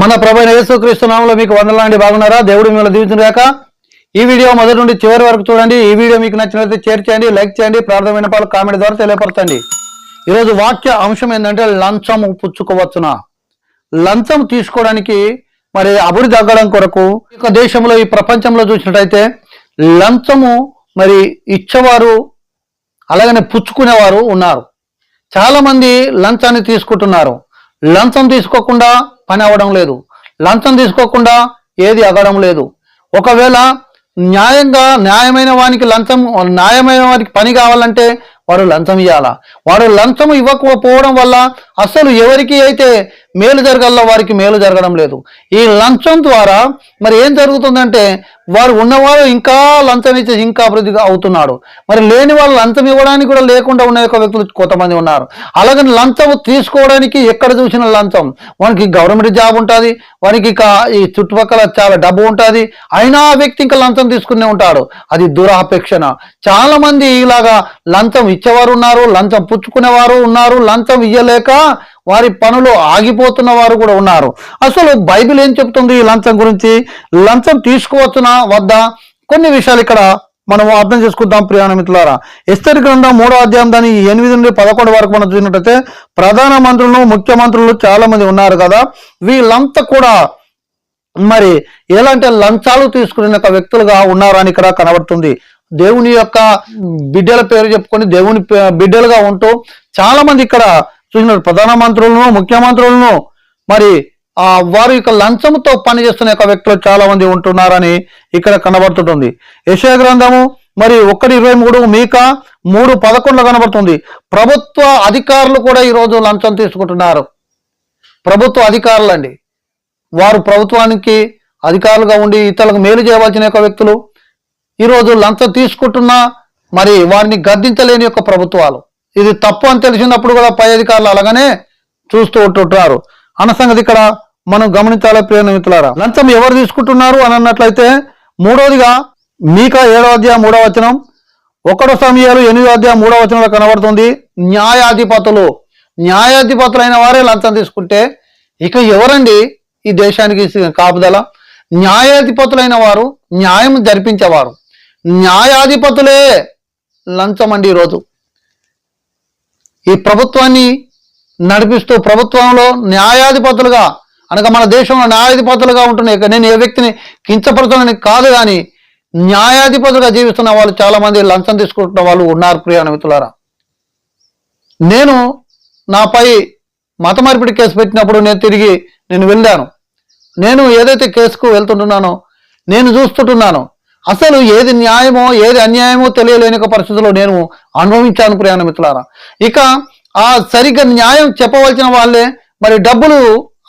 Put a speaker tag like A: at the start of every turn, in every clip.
A: మన ప్రభైన యేసుక్రీస్తు నామంలో మీకు వందలాండి బాగున్నారా? దేవుడు మిమ్మల్ని దీవించుగాక ఈ వీడియో మొదటి నుండి చివరి వరకు చూడండి. ఈ వీడియో మీకు నచ్చినట్లయితే షేర్ చేయండి లైక్ చేయండి ప్రార్థన వినపాలు కామెంట్ ద్వారా తెలియపరచండి. ఈరోజు వాక్య అంశం ఏంటంటే లంచము పుచ్చుకోవచ్చునా? లంచం తీసుకోవడానికి మరి అభివృద్ధి తగ్గడం కొరకు ఇక దేశంలో ఈ ప్రపంచంలో చూసినట్టయితే లంచము మరి ఇచ్చేవారు అలాగనే పుచ్చుకునేవారు ఉన్నారు. చాలామంది లంచాన్ని తీసుకుంటున్నారు. లంచం తీసుకోకుండా పని అవ్వడం లేదు. లంచం తీసుకోకుండా ఏది అగడం లేదు. ఒకవేళ న్యాయంగా న్యాయమైన వానికి లంచం న్యాయమైన వారికి పని కావాలంటే వాడు లంచం ఇవ్వాలా వాడు లంచం ఇవ్వకపోవడం వల్ల అసలు ఎవరికి అయితే మేలు జరగాలో వారికి మేలు జరగడం లేదు. ఈ లంచం ద్వారా మరి ఏం జరుగుతుందంటే వారు ఉన్నవారు ఇంకా లంచం ఇచ్చి ఇంకా అభివృద్ధిగా అవుతున్నాడు. మరి లేని వాళ్ళు లంచం ఇవ్వడానికి కూడా లేకుండా ఉన్న యొక్క వ్యక్తులు కొంతమంది ఉన్నారు. అలాగని లంచం తీసుకోవడానికి ఎక్కడ చూసిన లంచం. వానికి గవర్నమెంట్ జాబ్ ఉంటుంది వానికి ఇక ఈ చుట్టుపక్కల చాలా డబ్బు ఉంటుంది. అయినా ఆ వ్యక్తి ఇంకా లంచం తీసుకునే ఉంటాడు. అది దురాపేక్షణ. చాలామంది ఇలాగా లంచం ఇచ్చేవారు ఉన్నారు లంచం పుచ్చుకునేవారు ఉన్నారు లంచం ఇయ్యలేక వారి పనులు ఆగిపోతున్న వారు కూడా ఉన్నారు. అసలు బైబిల్ ఏం చెప్తుంది ఈ లంచం గురించి? లంచం తీసుకోవచ్చునా వద్దా? కొన్ని విషయాలు ఇక్కడ మనం అర్థం చేసుకుందాం ప్రియాణ మిత్రులారా. ఎస్తరి గ్రంథం మూడో అధ్యాయం దాని ఎనిమిది నుండి పదకొండు వరకు మనం చూసినట్టయితే ప్రధాన మంత్రులు ముఖ్యమంత్రులు చాలా మంది ఉన్నారు కదా. వీళ్ళంతా కూడా మరి ఎలాంటి లంచాలు తీసుకునే వ్యక్తులుగా ఉన్నారని ఇక్కడ కనబడుతుంది. దేవుని యొక్క బిడ్డల పేరు చెప్పుకొని దేవుని పే- బిడ్డలుగా ఉంటూ చాలా మంది ఇక్కడ చూసిన ప్రధాన మంత్రులను ముఖ్యమంత్రులను మరి ఆ వారు యొక్క లంచంతో పనిచేస్తున్న యొక్క వ్యక్తులు చాలా మంది ఉంటున్నారని ఇక్కడ కనబడుతుంటుంది. యశయ గ్రంథము మరి ఒకటి ఇరవై మూడు మీక మూడు పదకొండులో కనబడుతుంది. ప్రభుత్వ అధికారులు కూడా ఈరోజు లంచం తీసుకుంటున్నారు. ప్రభుత్వ అధికారులండి. వారు ప్రభుత్వానికి అధికారులుగా ఉండి ఇతరులకు మేలు చేయవలసిన యొక్క వ్యక్తులు. ఈరోజు లంచం తీసుకుంటున్నా మరి వారిని గద్దించలేని యొక్క ప్రభుత్వాలు. ఇది తప్పు అని తెలిసినప్పుడు కూడా పై అధికారులు అలాగనే చూస్తూ ఉంటుంటారు అన్న సంగతి ఇక్కడ మనం గమనించాలి ప్రియ మిత్రులారా లంచం ఎవరు తీసుకుంటున్నారు అని అన్నట్లయితే మూడవదిగా మీక ఏడో అధ్యాయం మూడవ వచనం ఒకటో సమయాలు ఎనిమిదో అధ్యాయం మూడవ వచనంలో కనబడుతుంది. న్యాయాధిపతులు న్యాయాధిపతులైన వారే లంచం తీసుకుంటే ఇక ఎవరండి ఈ దేశానికి కాపుదల? న్యాయాధిపతులైన వారు న్యాయం జరిపించేవారు. న్యాయాధిపతులే లంచం అండి ఈరోజు. ఈ ప్రభుత్వాన్ని నడిపిస్తూ ప్రభుత్వంలో న్యాయాధిపతులుగా అనగా మన దేశంలో న్యాయాధిపతులుగా ఉంటున్న నేను ఏ వ్యక్తిని కించపరచాలని కాదు కానీ న్యాయాధిపతులుగా జీవిస్తున్న వాళ్ళు చాలామంది లంచం తీసుకుంటున్న వాళ్ళు ఉన్నారు ప్రియాణ మిత్రులారా. నేను నాపై మత మార్పిడి కేసు పెట్టినప్పుడు నేను తిరిగి నేను వెళ్ళాను. నేను ఏదైతే కేసుకు వెళ్తుంటున్నానో నేను చూస్తుంటున్నాను అసలు ఏది న్యాయమో ఏది అన్యాయమో తెలియలేని ఒక పరిస్థితిలో నేను అనుభవించాను ప్రయాణ మిత్రులారా. ఇక ఆ సరిగ్గా న్యాయం చెప్పవలసిన వాళ్ళే మరి డబ్బులు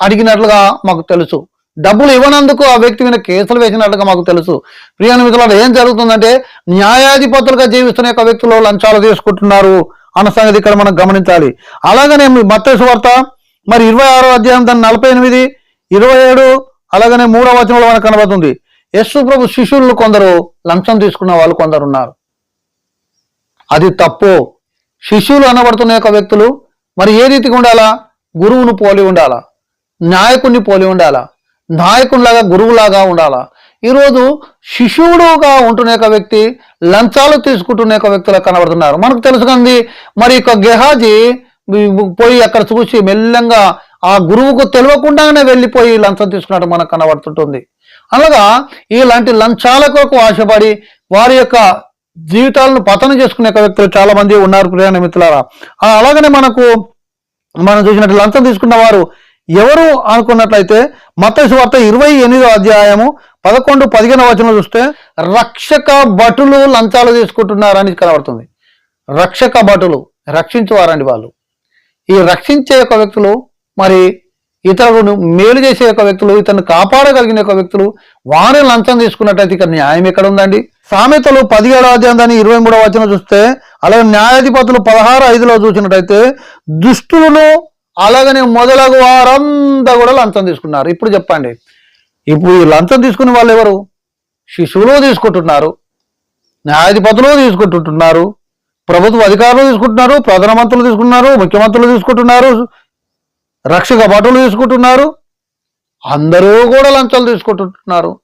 A: అడిగినట్లుగా మాకు తెలుసు. డబ్బులు ఇవ్వనందుకు ఆ వ్యక్తి మీద కేసులు వేసినట్లుగా మాకు తెలుసు. ప్రియాణ మిత్రులారా ఏం జరుగుతుందంటే న్యాయాధిపతులుగా జీవిస్తున్న యొక్క వ్యక్తులు లంచాలు తీసుకుంటున్నారు అన్న సంగతి ఇక్కడ మనం గమనించాలి. అలాగనే మత్తయి వార్త మరి ఇరవై ఆరో అధ్యాయం దాని నలభై ఎనిమిది ఇరవై ఏడు అలాగనే మూడవ వచనంలో మనకు కనబడుతుంది. యశు ప్రభు శిష్యులు కొందరు లంచం తీసుకున్న వాళ్ళు కొందరు ఉన్నారు అది తప్పు. శిష్యులు అనబడుతున్న యొక్క వ్యక్తులు మరి ఏ రీతిగా ఉండాలా? గురువును పోలి ఉండాలా? నాయకుడిని పోలి ఉండాలా? నాయకునిలాగా గురువులాగా ఉండాలా? ఈరోజు శిశువుడుగా ఉంటున్న యొక్క వ్యక్తి లంచాలు తీసుకుంటున్న యొక్క వ్యక్తులు కనబడుతున్నారు. మనకు తెలుసుకుంది మరి యొక్క గెహాజీ పోయి అక్కడ చూసి మెల్లంగా ఆ గురువుకు తెలియకుండానే వెళ్ళిపోయి లంచం తీసుకున్నట్టు మనకు కనబడుతుంటుంది. అలాగా ఇలాంటి లంచాలకు ఆశపడి వారి యొక్క జీవితాలను పతనం చేసుకునే వ్యక్తులు చాలా మంది ఉన్నారు ప్రియాణ మిత్రులారా. అలాగనే మనకు మనం చూసినట్టు లంచం తీసుకున్న వారు ఎవరు అనుకున్నట్లయితే మత వార్త ఇరవై ఎనిమిదో అధ్యాయము పదకొండు పదిహేను వచనం చూస్తే రక్షక భటులు లంచాలు తీసుకుంటున్నారని కనబడుతుంది. రక్షక భటులు రక్షించేవారండి వాళ్ళు. ఈ రక్షించే యొక్క వ్యక్తులు మరి ఇతరులను మేలు చేసే యొక్క వ్యక్తులు ఇతను కాపాడగలిగిన యొక్క వ్యక్తులు వారిని లంచం తీసుకున్నట్టయితే ఇక్కడ న్యాయం ఎక్కడ ఉందండి? సామెతలు పదిహేడు అధ్యాయం దాని ఇరవై మూడవ వచనం చూస్తే అలాగే న్యాయాధిపతులు పదహారు ఐదులో చూసినట్టయితే దుష్టులను అలాగనే మొదలగు వారంతా కూడా లంచం తీసుకున్నారు. ఇప్పుడు చెప్పండి. ఇప్పుడు ఈ లంచం తీసుకునే వాళ్ళు ఎవరు? శిశువులు తీసుకుంటున్నారు న్యాయాధిపతులు తీసుకుంటుంటున్నారు ప్రభుత్వ అధికారులు తీసుకుంటున్నారు ప్రధానమంత్రులు తీసుకుంటున్నారు ముఖ్యమంత్రులు తీసుకుంటున్నారు రక్షక భటులు తీసుకుంటున్నారు. అందరూ కూడా లంచాలు తీసుకుంటున్నారు.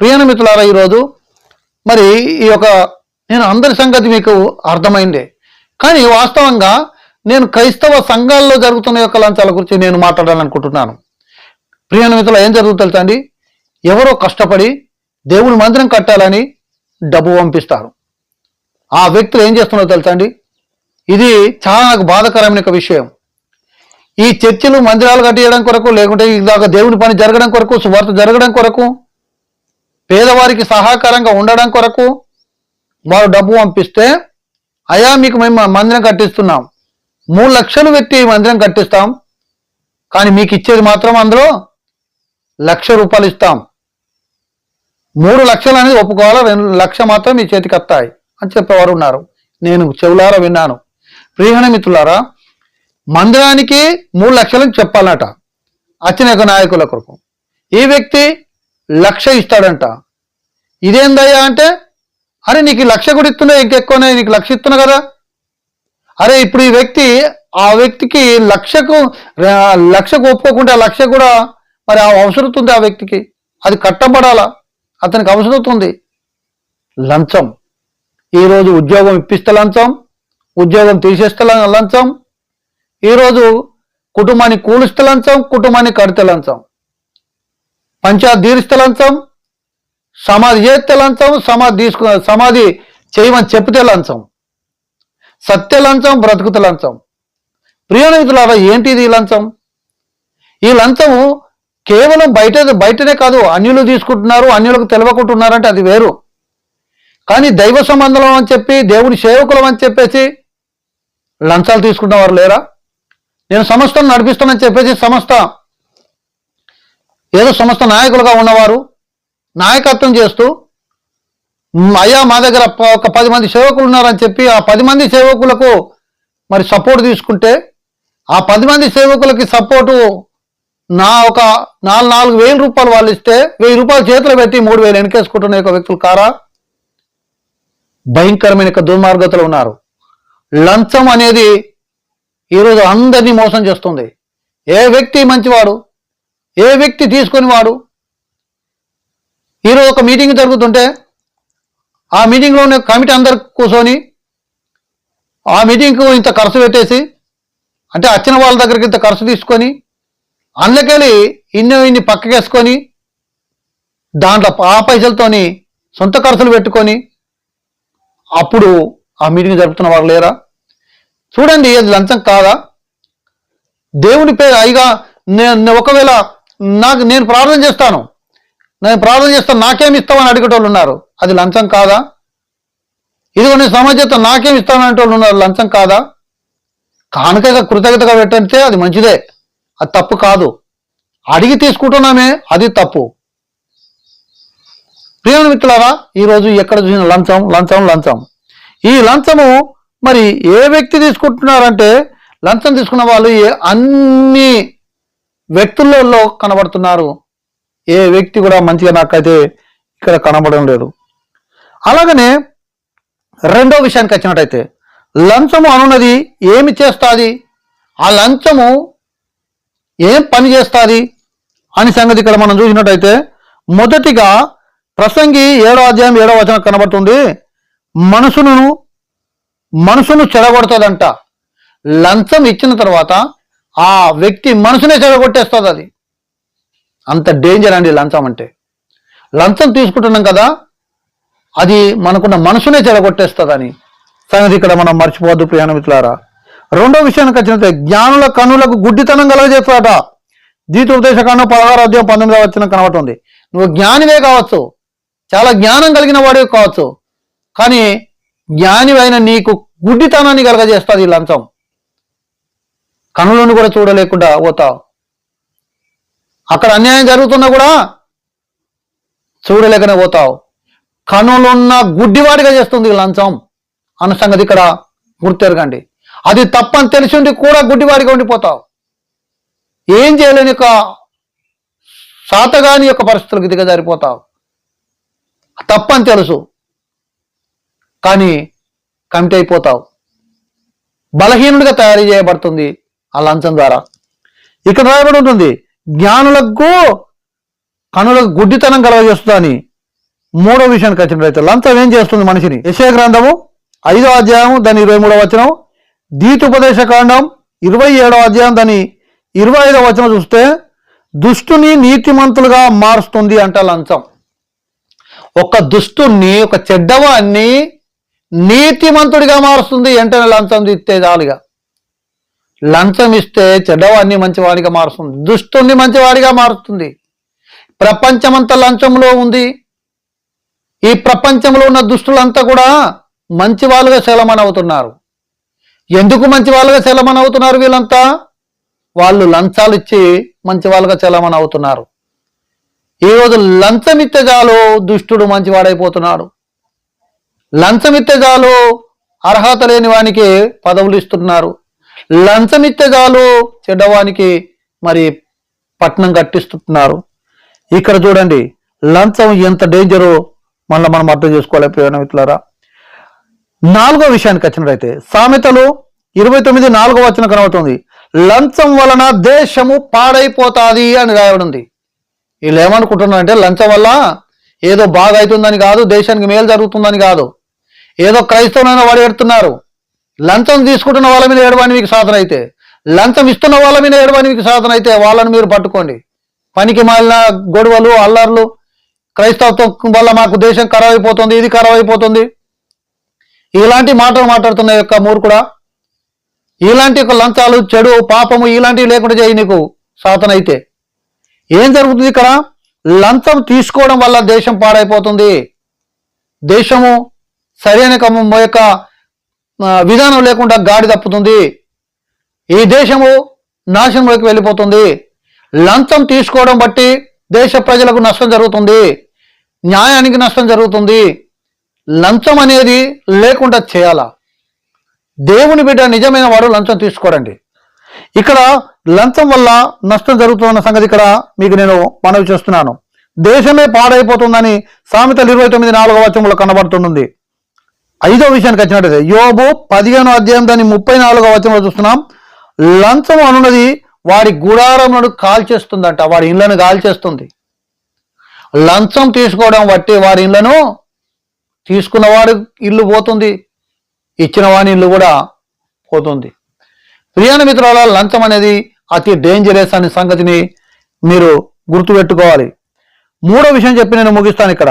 A: ప్రియన మిత్రులారా ఈరోజు మరి ఈ యొక్క నేను అందరి సంగతి మీకు అర్థమైందే. కానీ వాస్తవంగా నేను క్రైస్తవ సంఘాల్లో జరుగుతున్న యొక్క లంచాల గురించి నేను మాట్లాడాలనుకుంటున్నాను. ప్రియన మిత్రులు ఏం జరుగుతుంది తెలుసా అండి? ఎవరో కష్టపడి దేవుని మందిరం కట్టాలని డబ్బు పంపిస్తారు. ఆ వ్యక్తులు ఏం చేస్తున్నారో తెలుసా అండి? ఇది చాలా నాకు బాధాకరమైన విషయం. ఈ చర్చిలు మందిరాలు కట్టేయడం కొరకు లేకుంటే ఇలాగ దేవుని పని జరగడం కొరకు సువార్త జరగడం కొరకు పేదవారికి సహకారంగా ఉండడం కొరకు వారు డబ్బు పంపిస్తే అయా మీకు మేము మందిరం కట్టిస్తున్నాం. మూడు లక్షలు పెట్టి మందిరం కట్టిస్తాం. కానీ మీకు ఇచ్చేది మాత్రం అందులో లక్ష రూపాయలు ఇస్తాం. మూడు లక్షలు అనేది ఒప్పుకోవాలి? రెండు లక్ష మాత్రం మీ చేతికి వస్తాయి అని చెప్పేవారు ఉన్నారు. నేను చెవులారా విన్నాను. ప్రియమైన మిత్రులారా మందిరానికి మూడు లక్షలకు చెప్పాలట. అచ్చిన యొక్క నాయకుల కొరకు. ఈ వ్యక్తి లక్ష ఇస్తాడంట. ఇదేందయ్యా అంటే అరే నీకు లక్ష కూడా ఇస్తున్నా ఇంకెక్కువనే నీకు లక్ష ఇస్తున్నా కదా. అరే ఇప్పుడు ఈ వ్యక్తి ఆ వ్యక్తికి లక్షకు లక్షకు ఒప్పుకోకుండా ఆ లక్ష కూడా మరి ఆ అవసరం ఉంది ఆ వ్యక్తికి. అది కట్టబడాలా? అతనికి అవసరం ఉంది. లంచం. ఈరోజు ఉద్యోగం ఇప్పిస్తే లంచం ఉద్యోగం తీసేస్తే లంచం ఈరోజు కుటుంబాన్ని కూలిస్తే లంచం కుటుంబాన్ని కడితే లంచం పంచాయత్ తీరిస్తే లంచం సమాధి చేస్తే లంచం సమాధి తీసుకు సమాధి చేయమని చెప్తే లంచం సత్య లంచం బ్రతుకుత లంచం ప్రియమితులారా ఏంటిది ఈ లంచం? ఈ లంచము కేవలం బయట బయటనే కాదు అన్యులు తీసుకుంటున్నారు అన్యులకు తెలియకుంటున్నారంటే అది వేరు. కానీ దైవ సంబంధం అని చెప్పి దేవుడి సేవకులం అని చెప్పేసి లంచాలు తీసుకున్న వారు లేరా? నేను సంస్థను నడిపిస్తానని చెప్పేసి సంస్థ ఏదో సంస్థ నాయకులుగా ఉన్నవారు నాయకత్వం చేస్తూ అయ్యా మా దగ్గర ఒక పది మంది సేవకులు ఉన్నారని చెప్పి ఆ పది మంది సేవకులకు మరి సపోర్ట్ తీసుకుంటే ఆ పది మంది సేవకులకి సపోర్టు నా ఒక నాలుగు నాలుగు వేల రూపాయలు వాళ్ళు ఇస్తే వెయ్యి రూపాయలు చేతులు పెట్టి మూడు వేలు వెనకేసుకుంటున్న యొక్క వ్యక్తులు కారా? భయంకరమైన యొక్క దుర్మార్గతలు ఉన్నారు. లంచం అనేది ఈరోజు అందరినీ మోసం చేస్తుంది. ఏ వ్యక్తి మంచివాడు? ఏ వ్యక్తి తీసుకొని వాడు ఈరోజు ఒక మీటింగ్ జరుగుతుంటే ఆ మీటింగ్లో ఉన్న కమిటీ అందరు కూర్చొని ఆ మీటింగ్కు ఇంత ఖర్చు పెట్టేసి అంటే వచ్చిన వాళ్ళ దగ్గరికి ఇంత ఖర్చు తీసుకొని అందుకెళ్ళి ఇన్ని ఇన్ని పక్కకేసుకొని దాంట్లో ఆ పైసలతోని సొంత ఖర్చులు పెట్టుకొని అప్పుడు ఆ మీటింగ్ జరుపుతున్న వాళ్ళు లేరా? చూడండి అది లంచం కాదా? దేవుని పేరు అయిగా నేను ఒకవేళ నాకు నేను ప్రార్థన చేస్తాను నేను ప్రార్థన చేస్తాను నాకేమి ఇస్తామని అడిగేటోళ్ళు ఉన్నారు అది లంచం కాదా? ఇదిగో నేను సమాజంతో నాకేం ఇస్తామని వాళ్ళు ఉన్నారు లంచం కాదా? కానుకగా కృతజ్ఞతగా పెట్టంటే అది మంచిదే అది తప్పు కాదు. అడిగి తీసుకుంటున్నామే అది తప్పు. ప్రియమిత్రులారా ఈరోజు ఎక్కడ చూసిన లంచం లంచం లంచం? ఈ లంచము మరి ఏ వ్యక్తి తీసుకుంటున్నారంటే లంచం తీసుకున్న వాళ్ళు ఏ- అన్ని వ్యక్తులలో కనబడుతున్నారు. ఏ వ్యక్తి కూడా మంచిగా నాకైతే ఇక్కడ కనబడడం లేదు. అలాగనే రెండో విషయానికి వచ్చినట్టయితే లంచము అనున్నది ఏమి చేస్తుంది? ఆ లంచము ఏం పని చేస్తుంది? అని సంగతి ఇక్కడ మనం చూసినట్టయితే మొదటిగా ప్రసంగి ఏడో అధ్యాయం ఏడో వచనం కనబడుతుంది. మనసును మనసును చెడగొడుతుందంట. లంచం ఇచ్చిన తర్వాత ఆ వ్యక్తి మనసునే చెడగొట్టేస్తుంది అది. అంత డేంజర్ అండి లంచం అంటే. లంచం తీసుకుంటున్నాం కదా అది మనకున్న మనసునే చెడగొట్టేస్తుందని. సంగతి ఇక్కడ మనం మర్చిపోవద్దు ప్రయాణమిత్రులారా రెండో విషయానికి వచ్చినట్టే జ్ఞానుల కనులకు గుడ్డితనం కలగజేస్తాడట ద్వితోపదేశ కాండం పదహారు అధ్యాయం పంతొమ్మిదవ వచ్చిన కనబడుతుంది. నువ్వు జ్ఞానివే కావచ్చు. చాలా జ్ఞానం కలిగిన వాడే కావచ్చు. కానీ జ్ఞానివైన నీకు గుడ్డితనాన్ని కలగజేస్తుంది ఈ లంచం. కనులను కూడా చూడలేకుండా పోతావు. అక్కడ అన్యాయం జరుగుతున్నా కూడా చూడలేకనే పోతావు. కనులున్న గుడ్డివాడిగా చేస్తుంది లంచం. అన్న సంగతి ఇక్కడ గుర్తెరగండి. అది తప్పని తెలిసి ఉండి కూడా గుడ్డివాడిగా ఉండిపోతావు. ఏం చేయలేని యొక్క శాతగాని యొక్క పరిస్థితులకు దిగజారిపోతావు. తప్పని తెలుసు. కానీ కమిటీ అయిపోతావు బలహీనుడిగా తయారు చేయబడుతుంది ఆ లంచం ద్వారా. ఇక్కడ రాయబడి ఉంటుంది జ్ఞానులకు కనులకు గుడ్డితనం కలగజేస్తుందని మూడో విషయానికి వచ్చినట్లయితే లంచం ఏం చేస్తుంది మనిషిని? యశయ గ్రంథము ఐదో అధ్యాయం దాని ఇరవై మూడో వచనం దీతుపదేశ కాండం ఇరవై ఏడో అధ్యాయం దాని ఇరవై ఐదో వచనం చూస్తే దుష్టుని నీతిమంతులుగా మారుస్తుంది అంట లంచం. ఒక దుష్టుని ఒక చెడ్డవాన్ని నీతిమంతుడిగా మారుస్తుంది వెంటనే లంచం ఇస్తే చాలుగా. లంచం ఇస్తే చెడ్డవాడిని మంచివాడిగా మారుస్తుంది దుష్టుణ్ణి మంచివాడిగా మారుస్తుంది. ప్రపంచమంతా లంచంలో ఉంది. ఈ ప్రపంచంలో ఉన్న దుష్టులంతా కూడా మంచి వాళ్ళుగా అవుతున్నారు. ఎందుకు మంచి వాళ్ళుగా శలమని అవుతున్నారు వీళ్ళంతా? వాళ్ళు లంచాలు ఇచ్చి మంచి వాళ్ళుగా చలమని అవుతున్నారు. ఈరోజు లంచం ఇస్తే చాలు దుష్టుడు మంచివాడైపోతున్నాడు. లంచం అర్హత లేని వానికి పదవులు ఇస్తున్నారు. లంచమిత్తెగాలు చెడ్డవానికి మరి పట్నం కట్టిస్తున్నారు. ఇక్కడ చూడండి లంచం ఎంత డేంజరో మళ్ళీ మనం అర్థం చేసుకోవాలి ప్రియమైన మిత్రులారా. నాలుగో విషయానికి వచ్చినట్లయితే సామెతలు ఇరవై తొమ్మిది నాలుగో వచ్చిన కనబడుతుంది. లంచం వలన దేశము పాడైపోతాది అని రాయబడింది. వీళ్ళు ఏమనుకుంటున్నారంటే లంచం వల్ల ఏదో బాగా అవుతుందని కాదు దేశానికి మేలు జరుగుతుందని కాదు. ఏదో క్రైస్తవులైన వాడు ఏడుతున్నారు. లంచం తీసుకుంటున్న వాళ్ళ మీద ఏడవని మీకు సాధన అయితే లంచం ఇస్తున్న వాళ్ళ మీద ఏడవని మీకు సాధన అయితే వాళ్ళని మీరు పట్టుకోండి. పనికి మాలిన గొడవలు అల్లర్లు క్రైస్తవత్వం వల్ల మాకు దేశం ఖరాబ్ అయిపోతుంది ఇది ఖరాబ్ అయిపోతుంది ఇలాంటి మాటలు మాట్లాడుతున్న యొక్క మూర్ఖుడా ఇలాంటి యొక్క లంచాలు చెడు పాపము ఇలాంటివి లేకుండా చేయి నీకు సాధన అయితే. ఏం జరుగుతుంది ఇక్కడ? లంచం తీసుకోవడం వల్ల దేశం పాడైపోతుంది. దేశము సరైన క్రమం యొక్క విధానం లేకుండా గాడి తప్పుతుంది. ఈ దేశము నాశనంలోకి వెళ్ళిపోతుంది. లంచం తీసుకోవడం బట్టి దేశ ప్రజలకు నష్టం జరుగుతుంది. న్యాయానికి నష్టం జరుగుతుంది. లంచం అనేది లేకుండా చేయాలా? దేవుని బిడ్డ నిజమైన వాడు లంచం తీసుకోరండి ఇక్కడ లంచం వల్ల నష్టం జరుగుతున్న సంగతి ఇక్కడ మీకు నేను మనవి చేస్తున్నాను. దేశమే పాడైపోతుందని సామెతలు ఇరవై తొమ్మిది నాలుగో వచనంలో కనబడుతుంది ఐదో విషయానికి వచ్చినట్టయితే యోబు పదిహేను అధ్యాయం దాని ముప్పై నాలుగో వచనంలో చూస్తున్నాం. లంచం అనున్నది వాడి గుడారములను కాల్చేస్తుందంట వాడి ఇళ్ళను కాల్చేస్తుంది. లంచం తీసుకోవడం బట్టి వారి ఇళ్ళను తీసుకున్నవాడు ఇల్లు పోతుంది ఇచ్చిన వాని ఇల్లు కూడా పోతుంది. ప్రియాణ మిత్రుల లంచం అనేది అతి డేంజరస్ అనే సంగతిని మీరు గుర్తుపెట్టుకోవాలి. మూడో విషయం చెప్పి నేను ముగిస్తాను ఇక్కడ.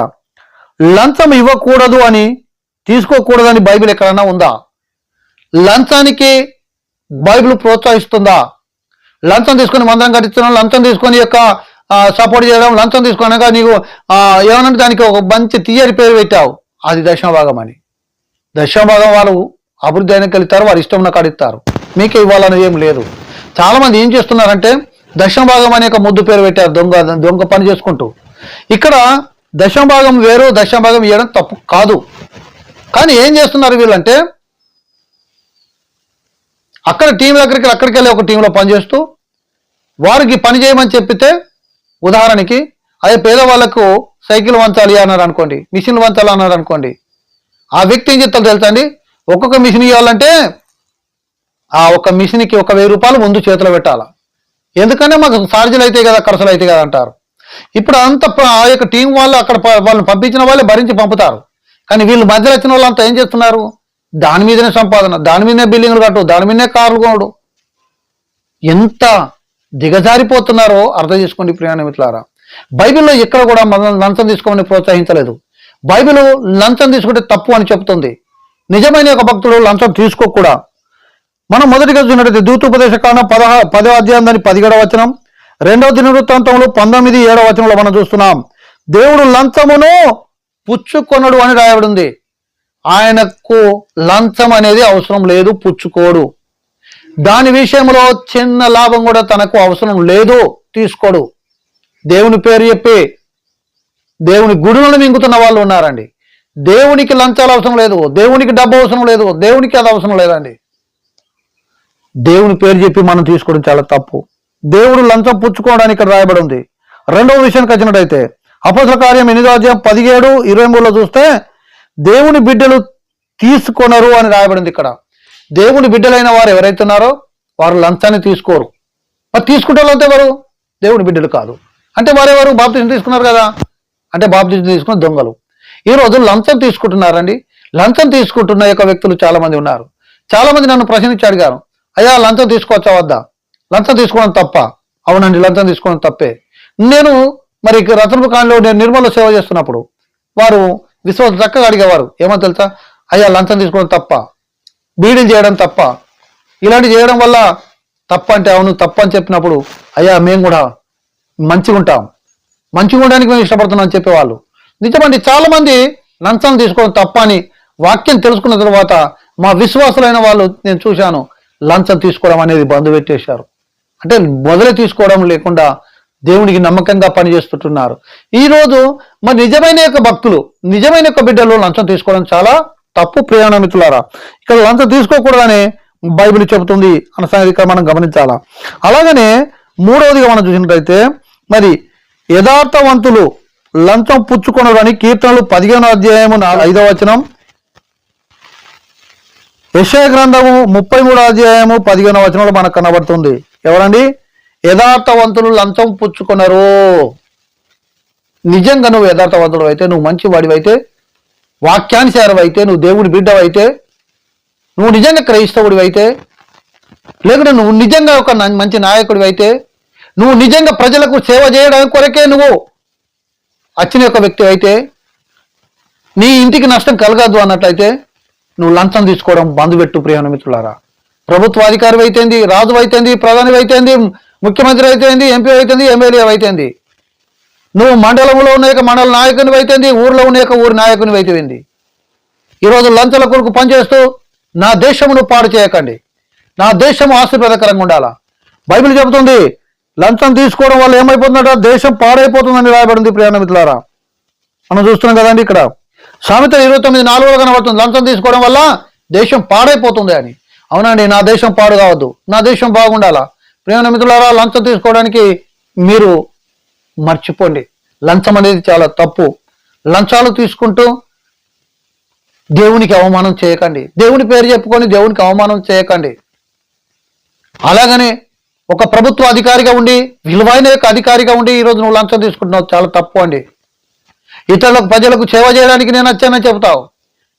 A: లంచం ఇవ్వకూడదు అని తీసుకోకూడదని బైబిల్ ఎక్కడన్నా ఉందా? లంచానికి బైబిల్ ప్రోత్సహిస్తుందా? లంచం తీసుకొని మందం కట్టించడం లంచం తీసుకొని యొక్క సపోర్ట్ చేయడం లంచం తీసుకున్నాక నీకు ఆ, ఏమనంటే దానికి ఒక మంచి తీయరి పేరు పెట్టావు. అది దశమభాగం అని. దశమభాగం వాళ్ళు అభివృద్ధి అయినకెళ్తారు వారు వారి ఇష్టం నాకు అడుగుతారు. మీకే ఇవ్వాలని ఏం లేదు. చాలా మంది ఏం చేస్తున్నారంటే దశమభాగం అనే ఒక ముద్దు పేరు పెట్టారు దొంగ దొంగ పని చేసుకుంటూ. ఇక్కడ దశమభాగం వేరు దశమభాగం ఇవ్వడం తప్పు కాదు. కానీ ఏం చేస్తున్నారు వీళ్ళంటే అక్కడ టీం దగ్గరికి అక్కడికి వెళ్ళి ఒక టీంలో పనిచేస్తూ వారికి పని చేయమని చెప్పితే ఉదాహరణకి అదే పేదవాళ్ళకు సైకిల్ వంచాలి అన్నారు అనుకోండి మిషన్ వంచాలి అన్నారు అనుకోండి ఆ వ్యక్తి ఏం చెప్తారు తెలుసండి ఒక్కొక్క మిషన్ ఇవ్వాలంటే ఆ ఒక్క మిషన్కి ఒక వెయ్యి రూపాయలు ముందు చేతిలో పెట్టాలా? ఎందుకంటే మాకు ఛార్జీలు అయితే కదా ఖర్చులు అయితే కదా అంటారు. ఇప్పుడు అంత ఆ యొక్క టీం వాళ్ళు అక్కడ ప- వాళ్ళని పంపించిన వాళ్ళే భరించి పంపుతారు. కానీ వీళ్ళు మధ్యలో వచ్చిన వాళ్ళంతా ఏం చేస్తున్నారు? దాని మీదనే సంపాదన దాని మీదనే బిల్డింగ్లు కట్టు దాని మీదనే కార్లు కొనడు. ఎంత దిగజారిపోతున్నారో అర్థం చేసుకోండి ప్రయాణ బైబిల్లో ఎక్కడ కూడా మనం లంచం తీసుకోమని ప్రోత్సహించలేదు. బైబిల్ లంచం తీసుకుంటే తప్పు అని చెప్తుంది. నిజమైన ఒక భక్తుడు లంచం తీసుకోకూడా మనం మొదటిగా చూసినట్లయితే దూతోపదేశ కాండం పదహ పదో అధ్యాయం దాని పదిహేడవ వచనం. రెండవ దినవృత్తాంతంలో పంతొమ్మిది ఏడవ వచనంలో మనం చూస్తున్నాం. దేవుడు లంచమును పుచ్చుకొనడు అని రాయబడి ఉంది ఆయనకు లంచం అనేది అవసరం లేదు పుచ్చుకోడు. దాని విషయంలో చిన్న లాభం కూడా తనకు అవసరం లేదు తీసుకోడు. దేవుని పేరు చెప్పి దేవుని గుడులను మింగుతున్న వాళ్ళు ఉన్నారండి. దేవునికి లంచాలు అవసరం లేదు దేవునికి డబ్బు అవసరం లేదు దేవునికి అది అవసరం లేదండి. దేవుని పేరు చెప్పి మనం తీసుకోవడం చాలా తప్పు. దేవుడు లంచం పుచ్చుకోవడానికి ఇక్కడ రాయబడి ఉంది. రెండవ విషయానికి వచ్చినట్టయితే అపసల కార్యం ఎనిమిదో అధ్యాయం పదిహేడు ఇరవై మూడులో చూస్తే దేవుని బిడ్డలు తీసుకొనరు అని రాయబడింది ఇక్కడ. దేవుని బిడ్డలైన వారు ఎవరైతే ఉన్నారో వారు లంచాన్ని తీసుకోరు. మరి తీసుకుంటే వాళ్ళంతా ఎవరు? దేవుని బిడ్డలు కాదు. అంటే వారెవరు బాప్తిజం తీసుకున్నారు కదా. అంటే బాప్తిజం తీసుకున్న దొంగలు. ఈ రోజు లంచం తీసుకుంటున్నారండి. లంచం తీసుకుంటున్న యొక్క వ్యక్తులు చాలా మంది ఉన్నారు. చాలా మంది నన్ను ప్రశ్నించి అడిగారు. అయ్యా లంచం తీసుకోవచ్చా వద్దా? లంచం తీసుకోవడం తప్ప. అవునండి లంచం తీసుకోవడం తప్పే. నేను మరి రతనపుకాండలో నేను నిర్మల సేవ చేస్తున్నప్పుడు వారు విశ్వాసం చక్కగా అడిగేవారు. ఏమో తెలుసా? అయ్యా లంచం తీసుకోవడం తప్ప. బీడీలు చేయడం తప్ప. ఇలాంటి చేయడం వల్ల తప్ప అంటే అవును తప్ప అని చెప్పినప్పుడు అయ్యా మేము కూడా మంచిగా ఉంటాం. మంచిగా ఉండడానికి మేము ఇష్టపడుతున్నాం అని చెప్పేవాళ్ళు. నిజమండి చాలా మంది లంచం తీసుకోవడం తప్ప అని వాక్యం తెలుసుకున్న తర్వాత మా విశ్వాసులైన వాళ్ళు నేను చూశాను. లంచం తీసుకోవడం అనేది బంధు పెట్టేశారు. అంటే మొదలు తీసుకోవడం లేకుండా దేవునికి నమ్మకంగా పనిచేస్తుంటున్నారు ఈ రోజు మరి నిజమైన యొక్క భక్తులు నిజమైన యొక్క బిడ్డలు లంచం తీసుకోవడం చాలా తప్పు ప్రయాణ మిత్రులారా. ఇక్కడ లంచం తీసుకోకూడదని బైబిల్ చెబుతుంది అన్న సంగతి ఇక్కడ మనం గమనించాలా. అలాగనే మూడవదిగా మనం చూసినట్లయితే మరి యథార్థవంతులు లంచం పుచ్చుకొనడానికి కీర్తనలు పదిహేను అధ్యాయము ఐదవ వచనం యశయ గ్రంథము ముప్పై మూడు అధ్యాయము పదిహేను వచనంలో మనకు కనబడుతుంది. ఎవరండి? యథార్థవంతులు లంచం పుచ్చుకున్నారు నిజంగా నువ్వు యథార్థవంతుడు అయితే నువ్వు మంచి వాడివైతే వాక్యానుసారం నువ్వు దేవుడి బిడ్డవైతే నువ్వు నిజంగా క్రైస్తవుడివి అయితే లేకుంటే నువ్వు నిజంగా ఒక న- మంచి నాయకుడివి అయితే నువ్వు నిజంగా ప్రజలకు సేవ చేయడానికి కొరకే నువ్వు వచ్చిన యొక్క వ్యక్తి అయితే నీ ఇంటికి నష్టం కలగదు అన్నట్లయితే నువ్వు లంచం తీసుకోవడం బంద్ పెట్టు ప్రియమైన మిత్రులారా. ప్రభుత్వ అధికారి అయితేంది రాజు అయితేంది ప్రధాని అయితేంది ముఖ్యమంత్రి అయితేంది ఎంపీ అయితేంది ఎమ్మెల్యే అయితేంది. నువ్వు మండలంలో ఉన్న యొక్క మండల నాయకుని అయితేంది ఊర్లో ఉన్న యొక్క ఊరి నాయకుని అయితేంది. ఈరోజు లంచల కొరకు పనిచేస్తూ నా దేశమును పాడు చేయకండి. నా దేశం ఆశీర్వాదకరంగా ఉండాలా. బైబిల్ చెబుతుంది లంచం తీసుకోవడం వల్ల ఏమైపోతుందంట? దేశం పాడైపోతుందని రాయబడింది ప్రయాణ మిత్రులారా. మనం చూస్తున్నాం కదండి ఇక్కడ. సామెత ఇరవై తొమ్మిది నాలుగులో కనబడుతుంది. లంచం తీసుకోవడం వల్ల దేశం పాడైపోతుంది అని. అవునండి నా దేశం పాడు కావద్దు. నా దేశం బాగుండాలా? ప్రేమ మిత్రులారా లంచం తీసుకోవడానికి మీరు మర్చిపోండి. లంచం అనేది చాలా తప్పు. లంచాలు తీసుకుంటూ దేవునికి అవమానం చేయకండి. దేవుని పేరు చెప్పుకొని దేవునికి అవమానం చేయకండి. అలాగనే ఒక ప్రభుత్వ అధికారిగా ఉండి విలువైన యొక్క అధికారిగా ఉండి ఈరోజు నువ్వు లంచం తీసుకుంటున్నావు. చాలా తప్పు అండి. ఇతరులకు ప్రజలకు సేవ చేయడానికి నేను వచ్చానని చెప్తావు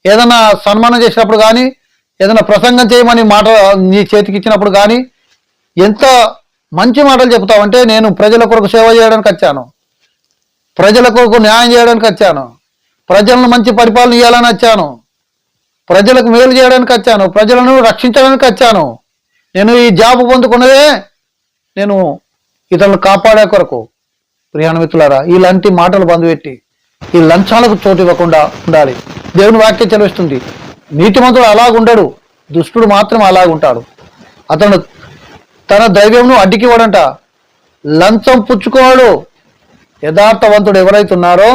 A: ఏదైనా సన్మానం చేసినప్పుడు కానీ ఏదైనా ప్రసంగం చేయమని మాట నీ చేతికి ఇచ్చినప్పుడు కానీ ఎంత మంచి మాటలు చెప్తావు అంటే నేను ప్రజల కొరకు సేవ చేయడానికి వచ్చాను. ప్రజల కొరకు న్యాయం చేయడానికి వచ్చాను. ప్రజలను మంచి పరిపాలన ఇవ్వాలని వచ్చాను. ప్రజలకు మేలు చేయడానికి వచ్చాను. ప్రజలను రక్షించడానికి వచ్చాను. నేను ఈ జాబ్ పొందుకున్నదే నేను ఇతరులను కాపాడే కొరకు. ప్రియాణ మిత్రులారా ఇలాంటి మాటలు బంధుపెట్టి ఈ లంచాలకు చోటు ఇవ్వకుండా ఉండాలి. దేవుని వాక్యం చదివిస్తుంది. నీతిమంతుడు అలాగుండడు. దుష్టుడు మాత్రం అలాగుంటాడు. అతను తన దైవ్యంను అడ్డికివ్వడంట. లంచం పుచ్చుకోవాడు యథార్థవంతుడు ఎవరైతున్నారో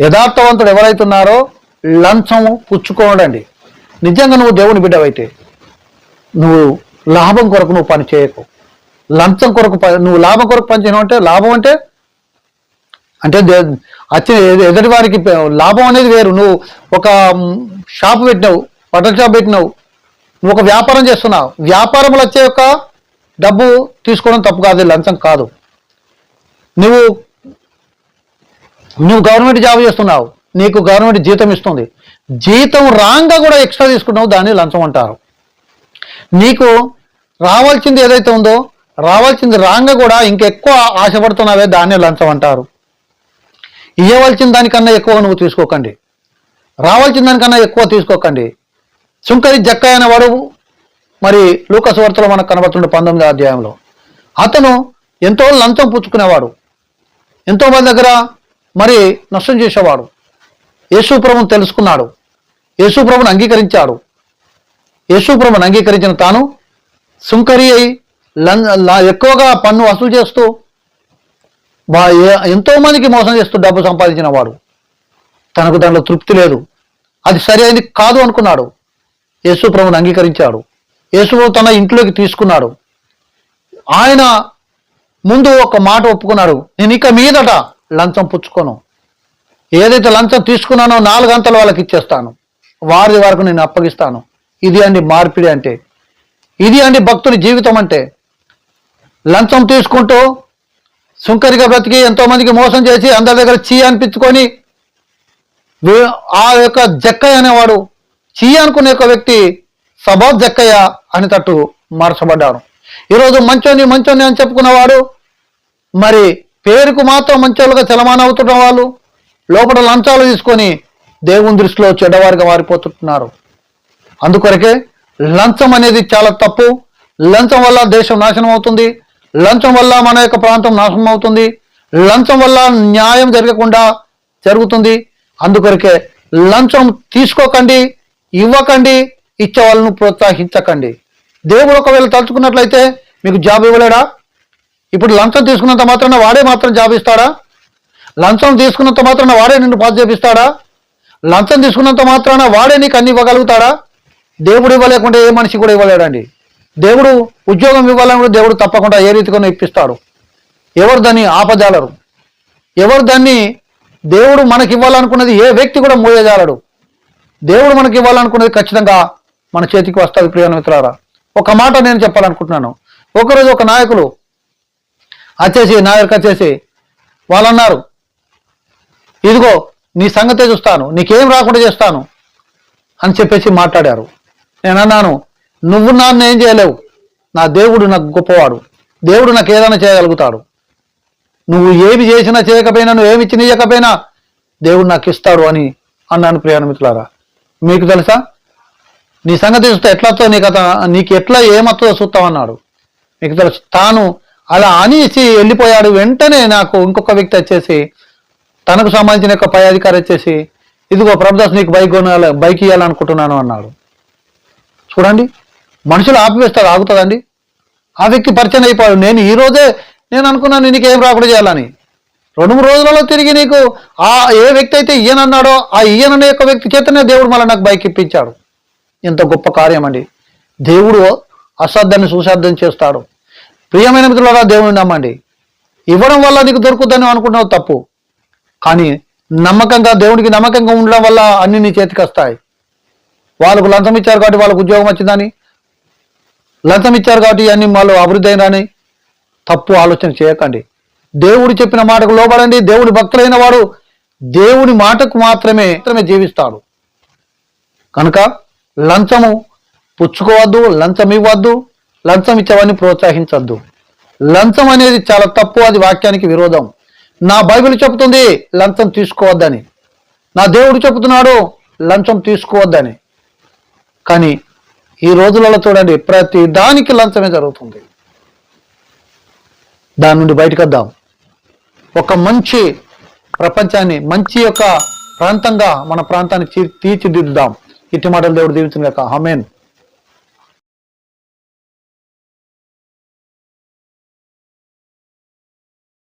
A: యథార్థవంతుడు ఎవరైతున్నారో లంచం పుచ్చుకోవడండి నిజంగా నువ్వు దేవుని బిడ్డవైతే నువ్వు లాభం కొరకు నువ్వు పని చేయకు. లంచం కొరకు నువ్వు లాభం కొరకు పని చేయను అంటే లాభం అంటే అంటే దే- వచ్చే ఎదుటి వారికి లాభం అనేది వేరు. నువ్వు ఒక షాప్ పెట్టినావు బట్టల షాప్ పెట్టినావు నువ్వు ఒక వ్యాపారం చేస్తున్నావు. వ్యాపారంలో వచ్చే యొక్క డబ్బు తీసుకోవడం తప్పు కాదు లంచం కాదు. నువ్వు నువ్వు గవర్నమెంట్ జాబ్ చేస్తున్నావు నీకు గవర్నమెంట్ జీతం ఇస్తుంది. జీతం రాంగా కూడా ఎక్స్ట్రా తీసుకున్నావు దాన్ని లంచం అంటారు. నీకు రావాల్సింది ఏదైతే ఉందో రావాల్సింది రాంగా కూడా ఇంకెక్కువ ఆశపడుతున్నావే దాన్ని లంచం అంటారు. ఇవ్వవలసిన దానికన్నా ఎక్కువ నువ్వు తీసుకోకండి. రావాల్సిన దానికన్నా ఎక్కువ తీసుకోకండి. సుంకరి జక్క అయిన వాడు మరి లూకస్ వార్తలో మనకు కనబడుతుండే పంతొమ్మిదో అధ్యాయంలో. అతను ఎంతో లంచం పుచ్చుకునేవాడు. ఎంతోమంది దగ్గర మరి నష్టం చేసేవాడు. యేసుప్రభుని తెలుసుకున్నాడు. యేసుప్రభుని అంగీకరించాడు. యేసుప్రభుని అంగీకరించిన తాను సుంకరి అయి లం- లా- ఎక్కువగా పన్ను వసూలు చేస్తూ ఎంతో మందికి మోసం చేస్తూ డబ్బు సంపాదించిన వాడు. తనకు దానిలో తృప్తి లేదు. అది సరి అయింది కాదు అనుకున్నాడు. యేసు ప్రభుని అంగీకరించాడు. యేసు తన ఇంట్లోకి తీసుకున్నాడు. ఆయన ముందు ఒక మాట ఒప్పుకున్నాడు. నేను ఇక మీదట లంచం పుచ్చుకోను. ఏదైతే లంచం తీసుకున్నానో నాలుగు అంతలు వాళ్ళకి ఇచ్చేస్తాను. వారి వరకు నేను అప్పగిస్తాను. ఇది అండి మార్పిడి అంటే. ఇది అండి భక్తుని జీవితం అంటే. లంచం తీసుకుంటూ సుంకరిగా బ్రతికి ఎంతో మందికి మోసం చేసి అందరి దగ్గర చీ అనిపించుకొని ఆ యొక్క జక్కయ్య అనేవాడు చీ అనుకునే ఒక వ్యక్తి సబాబ్ జక్కయ్య అనేటట్టు మార్చబడ్డాడు. ఈరోజు మంచోని మంచోని అని చెప్పుకున్నవాడు మరి పేరుకు మాత్రం మంచోళ్ళుగా చలమాన అవుతున్న వాళ్ళు లోపల లంచాలు తీసుకొని దేవుని దృష్టిలో చెడ్డవారిగా మారిపోతున్నారు. అందుకొరకే లంచం అనేది చాలా తప్పు. లంచం వల్ల దేశం నాశనం అవుతుంది. లంచం వల్ల మన యొక్క ప్రాంతం నాశనం అవుతుంది. లంచం వల్ల న్యాయం జరగకుండా జరుగుతుంది. అందుకొరకే లంచం తీసుకోకండి ఇవ్వకండి ఇచ్చే వాళ్ళను ప్రోత్సహించకండి. దేవుడు ఒకవేళ తలుచుకున్నట్లయితే మీకు జాబ్ ఇవ్వలేడా? ఇప్పుడు లంచం తీసుకున్నంత మాత్రాన వాడే మాత్రం జాబ్ ఇస్తాడా? లంచం తీసుకున్నంత మాత్రాన వాడే నిన్ను పాస్ చేపిస్తాడా? లంచం తీసుకున్నంత మాత్రాన వాడే నీకు అన్ని ఇవ్వగలుగుతాడా? దేవుడు ఇవ్వలేకుండా ఏ మనిషి కూడా ఇవ్వలేడండి. దేవుడు ఉద్యోగం ఇవ్వాలని కూడా దేవుడు తప్పకుండా ఏ రీతిగానో ఇప్పిస్తాడు. ఎవరు దాన్ని ఆపజాలరు? ఎవరు దాన్ని దేవుడు మనకి ఇవ్వాలనుకున్నది ఏ వ్యక్తి కూడా మోయజాలడు. దేవుడు మనకి ఇవ్వాలనుకున్నది ఖచ్చితంగా మన చేతికి వస్తుంది ప్రియ మిత్రారా ఒక మాట నేను చెప్పాలనుకుంటున్నాను. ఒకరోజు ఒక నాయకులు వచ్చేసి నాయకు వచ్చేసి వాళ్ళు అన్నారు ఇదిగో నీ సంగతే చూస్తాను నీకేం రాకుండా చేస్తాను అని చెప్పేసి మాట్లాడారు. నేను అన్నాను నువ్వు నన్ను ఏం చేయలేవు. నా దేవుడు నాకు గొప్పవాడు. దేవుడు నాకు ఏదైనా చేయగలుగుతాడు. నువ్వు ఏమి చేసినా చేయకపోయినా నువ్వు ఏమి ఇచ్చిన ఇవ్వకపోయినా దేవుడు నాకు ఇస్తాడు అని అన్నాను ప్రియాణమిత్రులారా మీకు తెలుసా? నీ సంగతి చూస్తే ఎట్లతో నీ కథ నీకు ఎట్లా ఏమవుతుందో చూస్తామన్నాడు మీకు తెలుసు తాను అలా అనేసి వెళ్ళిపోయాడు. వెంటనే నాకు ఇంకొక వ్యక్తి వచ్చేసి తనకు సంబంధించిన యొక్క పై అధికారి వచ్చేసి ఇదిగో ప్రభుదాస్ నీకు బైక్ కొనాలి బైక్ ఇవ్వాలనుకుంటున్నాను అన్నాడు. చూడండి. మనుషులు ఆపివేస్తారు ఆగుతుందండి ఆ వ్యక్తి పరిచయం అయిపోయాడు. నేను ఈ రోజే నేను అనుకున్నాను నీకు ఏం రాకుండా చేయాలని. రెండు మూడు రోజులలో తిరిగి నీకు ఆ ఏ వ్యక్తి అయితే ఈయనన్నాడో ఆ ఈయననే యొక్క వ్యక్తి చేతనే దేవుడు మళ్ళీ నాకు బైక్ ఇప్పించాడు. ఎంత గొప్ప కార్యం అండి. దేవుడు అసాధ్యాన్ని సుసాధ్యం చేస్తాడు. ప్రియమైన మిత్రులారా దేవుడిని నమ్మండి. ఇవ్వడం వల్ల నీకు దొరుకుతుందని అనుకున్నావు తప్పు. కానీ నమ్మకంగా దేవుడికి నమ్మకంగా ఉండడం వల్ల అన్ని నీ చేతికి వస్తాయి. వాళ్ళకు లంచం ఇచ్చారు కాబట్టి వాళ్ళకు ఉద్యోగం వచ్చిందని లంచం ఇచ్చారు కాబట్టి ఇవన్నీ మళ్ళీ అభివృద్ధి అయినని తప్పు ఆలోచన చేయకండి. దేవుడు చెప్పిన మాటకు లోబడండి. దేవుడి భక్తులైన వాడు దేవుడి మాటకు మాత్రమే మాత్రమే జీవిస్తాడు. కనుక లంచము పుచ్చుకోవద్దు లంచం ఇవ్వద్దు లంచం ఇచ్చేవాడిని ప్రోత్సహించద్దు. లంచం అనేది చాలా తప్పు అది వాక్యానికి విరోధం. నా బైబిల్ చెబుతుంది లంచం తీసుకోవద్దని. నా దేవుడు చెబుతున్నాడు లంచం తీసుకోవద్దని. కానీ ఈ రోజులలో చూడండి ప్రతి దానికి లంచమే జరుగుతుంది. దాని నుండి బయటకు వద్దాం. ఒక మంచి ప్రపంచాన్ని మంచి యొక్క ప్రాంతంగా మన ప్రాంతాన్ని తీ- తీర్చిదిద్దుదాం. ఇట్టి మాటలు దేవుడు దీవించిన కాక హమేన్